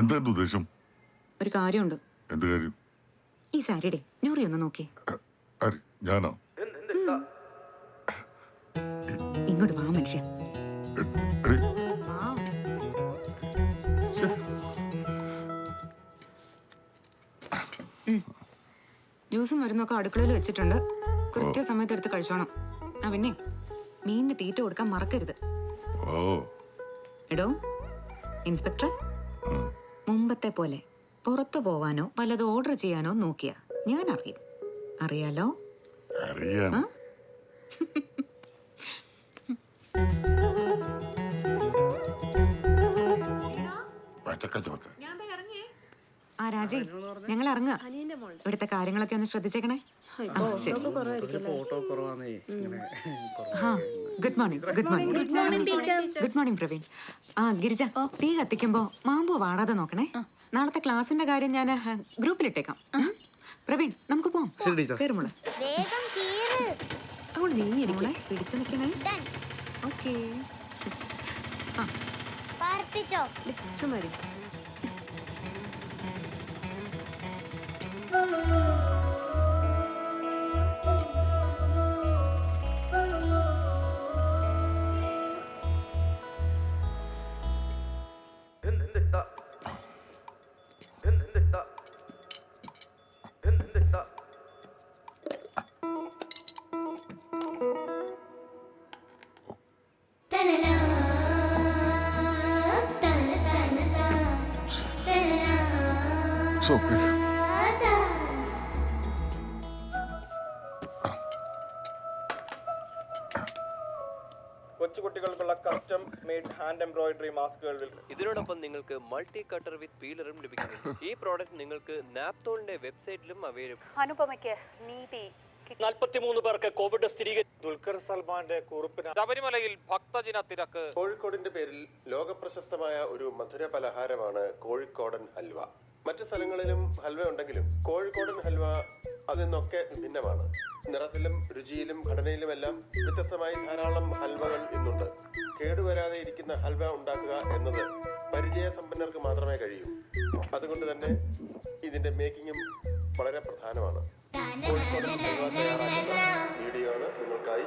എന്താ എന്റെ ഉദ്ദേശം? ഒരു കാര്യമുണ്ട്. എന്ത് കാര്യം? ഈ സാരിയുടെ നൂറി ഒന്ന് നോക്കി ആര്? ഞാനോ? ഇങ്ങോട്ട് വാ മനുഷ്യ. എടി, ശ്ശെ, ജ്യൂസും മരുന്നൊക്കെ അടുക്കളയിൽ വെച്ചിട്ടുണ്ട്. കൃത്യസമയത്ത് എടുത്ത് കഴിച്ചോണം. ആ പിന്നെ മീനിന് തീറ്റ കൊടുക്കാൻ മറക്കരുത്. ഓ. എടോ ഇൻസ്പെക്ടർ മുമ്പത്തെ പോലെ പുറത്തു പോവാനോ വല്ലതും ഓർഡർ ചെയ്യാനോ നോക്കിയ. ഞാൻ അറിയും. അറിയാലോ അറിയാം ആ രാജി ഞങ്ങൾ ഇറങ്ങുക. ഇവിടുത്തെ കാര്യങ്ങളൊക്കെ ഒന്ന് ശ്രദ്ധിച്ചേക്കണേ? ആ, ആ good morning good morning good morning Praveen. ആ ഗിരിജ തീ കത്തിക്കുമ്പോ മാമ്പു വാടാതെ നോക്കണേ. നാളത്തെ ക്ലാസിന്റെ കാര്യം ഞാൻ ഗ്രൂപ്പിലിട്ടേക്കാം. ഇട്ടേക്കാം പ്രവീൺ നമുക്ക് പോവാം. പിടിച്ചു നിൽക്കണേ. Done. ഓക്കേ. പാർപ്പിച്ചോ. It's okay. കൊച്ചുകുട്ടികൾക്കുള്ള കസ്റ്റം മെയ്ഡ് ഹാൻഡ് എംബ്രോയിഡറി മാസ്കുകൾ ഇതിനോടൊപ്പം നിങ്ങൾക്ക് മൾട്ടി കട്ടർ വിത്ത് പീലറും ലഭിക്കുന്നു ഈ പ്രോഡക്റ്റ് നിങ്ങൾക്ക് നാപ്തോളിന്റെ വെബ്സൈറ്റിലും അവൈലബിൾ അനുപമയ്ക്ക് നീതി നാൽപ്പത്തിമൂന്ന് പേർക്ക് കോവിഡ് സ്ഥിരീകരിച്ചു ദുൽഖർ സൽമാന്റെ കുറിപ്പിന് ശബരിമലയിൽ ഭക്തജന തിരക്ക്. കോഴിക്കോടിന്റെ പേരിൽ ലോകപ്രശസ്തമായ ഒരു മധുര പലഹാരമാണ് കോഴിക്കോടൻ ഹൽവ. മറ്റു സ്ഥലങ്ങളിലും ഹൽവ ഉണ്ടെങ്കിലും കോഴിക്കോടൻ ഹൽവ അതിൽ നിന്നൊക്കെ ഭിന്നമാണ്. നിറത്തിലും രുചിയിലും ഘടനയിലുമെല്ലാം വ്യത്യസ്തമായി ധാരാളം ഹൽവകൾ ഇന്നുണ്ട്. കേടുവരാതെ ഇരിക്കുന്ന ഹൽവ ഉണ്ടാക്കുക എന്നത് പരിചയസമ്പന്നർക്ക് മാത്രമേ കഴിയൂ. അതുകൊണ്ട് തന്നെ ഇതിന്റെ മേക്കിങ്ങും വളരെ പ്രധാനമാണ്. വീഡിയോ ആണ് നിങ്ങൾക്കായി